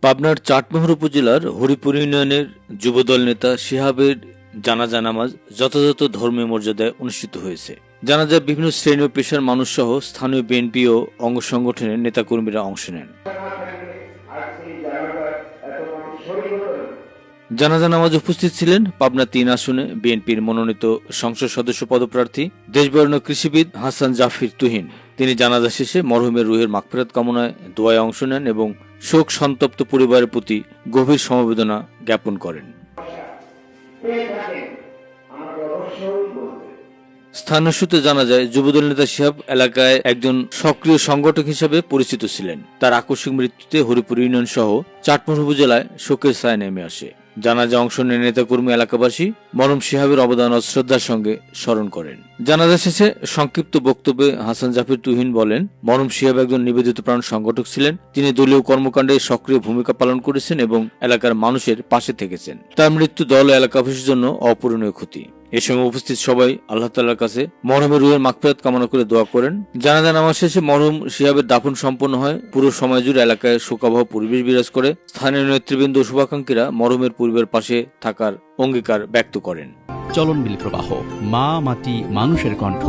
পাবনার চাটমোহর উপজেলার হরিপুর ইউনিয়নের যুবদল নেতা শিহাবের জানাজা নামাজ যথাযথ ধর্মীয় মর্যাদায় অনুষ্ঠিত হয়েছে। জানাজা বিভিন্ন শ্রেণি ও পেশার মানুষ সহ স্থানীয় বিএনপি ও অঙ্গ সংগঠনের নেতাকর্মীরা অংশ নেন। জানাজা নামাজ উপস্থিত ছিলেন পাবনা তিন আসনে বিএনপির মনোনীত সংসদ সদস্য পদপ্রার্থী দেশবর্ণ কৃষিবিদ হাসান জাফির তুহিন। তিনি জানাজা শেষে মরহুমের রুহের মাগফিরাত কামনায় দোয়ায় অংশ নেন এবং শোক সন্তপ্ত পরিবারের প্রতি গভীর সমবেদনা জ্ঞাপন করেন। স্থানীয় সূত্রে জানা যায়, যুবদল নেতা শিহাব এলাকায় একজন সক্রিয় সংগঠক হিসেবে পরিচিত ছিলেন। তার আকস্মিক মৃত্যুতে হরিপুর ইউনিয়ন সহ চাটমোহর উপজেলায় শোকের ছায়া নেমে আসে। জানাজা অংশ নিয়ে নেতাকর্মী এলাকাবাসী মরম সিহাবের অবদান ও শ্রদ্ধার সঙ্গে স্মরণ করেন। জানাজা শেষে সংক্ষিপ্ত বক্তব্যে হাসান জাফির তুহিন বলেন, মরম সিহাব একজন নিবেদিত প্রাণ সংগঠক ছিলেন। তিনি দলীয় কর্মকাণ্ডে সক্রিয় ভূমিকা পালন করেছেন এবং এলাকার মানুষের পাশে থেকেছেন। তার মৃত্যু দল এলাকাবাসীর জন্য অপূরণীয় ক্ষতি। এ সময় উপস্থিত সবাই আল্লাহ তাল্লার কাছে মরহমের রুহের মাকফেরাত কামনা করে দোয়া করেন। জানাজা নামাজ শেষে মরহম শিহাবের দাফন সম্পন্ন হয়। পুরো সময় জুড়ে এলাকায় শোকাবহ পরিবেশ বিরাজ করে। স্থানীয় নেতৃবৃন্দ শুভাকাঙ্ক্ষীরা মরহমের পূর্বের পাশে থাকার অঙ্গীকার ব্যক্ত করেন। চলন বিল প্রবাহ, মা, মাটি, মানুষের কণ্ঠ।